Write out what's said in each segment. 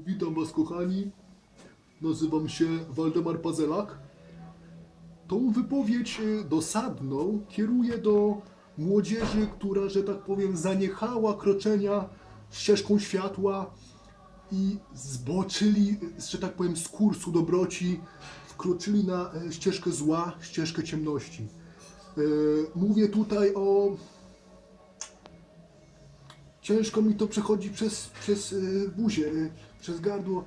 Witam Was kochani. Nazywam się Waldemar Pazelak. Tą wypowiedź e, dosadną kieruję do młodzieży, która, że tak powiem, zaniechała kroczenia ścieżką światła i zboczyli, że tak powiem, z kursu dobroci, wkroczyli na e, ścieżkę zła, ścieżkę ciemności. E, Mówię tutaj o Ciężko mi to przechodzi przez, przez y, buzię, y, przez gardło.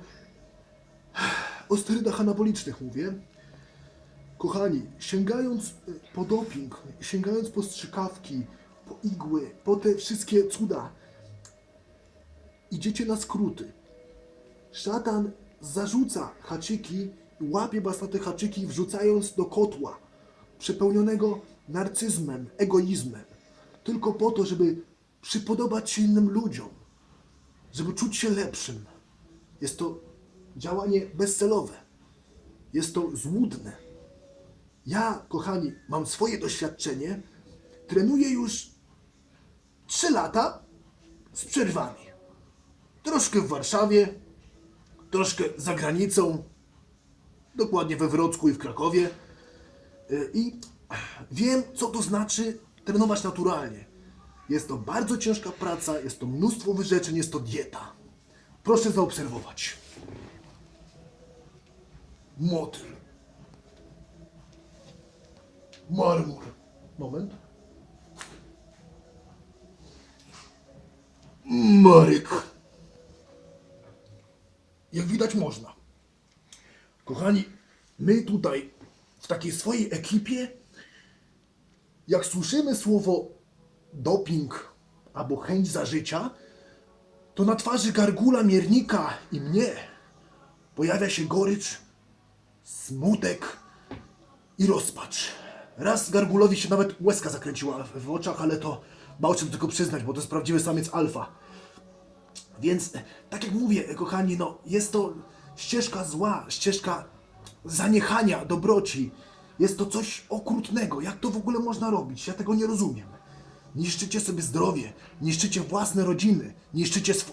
O sterydach anabolicznych mówię. Kochani, sięgając y, po doping, sięgając po strzykawki, po igły, po te wszystkie cuda, idziecie na skróty. Szatan zarzuca haczyki łapie was na te haczyki, wrzucając do kotła przepełnionego narcyzmem, egoizmem. Tylko po to, żeby przypodobać się innym ludziom, żeby czuć się lepszym. Jest to działanie bezcelowe. Jest to złudne. Ja, kochani, mam swoje doświadczenie. Trenuję już 3 lata z przerwami. Troszkę w Warszawie, troszkę za granicą, dokładnie we Wrocku i w Krakowie. Y, I wiem, co to znaczy trenować naturalnie. Jest to bardzo ciężka praca, jest to mnóstwo wyrzeczeń, jest to dieta. Proszę zaobserwować. Motyl. Marmur. Moment. Marek. Jak widać można. Kochani, my tutaj w takiej swojej ekipie, jak słyszymy słowo doping albo chęć za życia, to na twarzy gargula, miernika i mnie pojawia się gorycz, smutek i rozpacz. Raz gargulowi się nawet łezka zakręciła w, oczach, ale to bał się tylko przyznać, bo to jest prawdziwy samiec alfa. Więc, tak jak mówię, kochani, no jest to ścieżka zła, ścieżka zaniechania, dobroci. Jest to coś okrutnego. Jak to w ogóle można robić? Ja tego nie rozumiem. Niszczycie sobie zdrowie, niszczycie własne rodziny, niszczycie swo...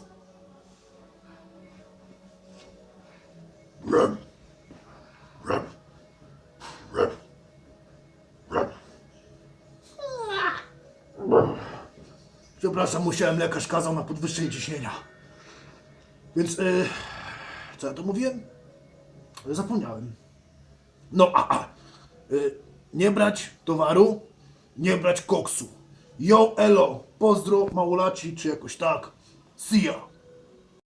Przepraszam, musiałem, lekarz kazał na podwyższenie ciśnienia. Więc, yy, co ja to mówiłem? Zapomniałem. No, a, a. Y, nie brać towaru, nie brać koksu. Yo, elo, pozdro, małolaci, czy jakoś tak. See ya.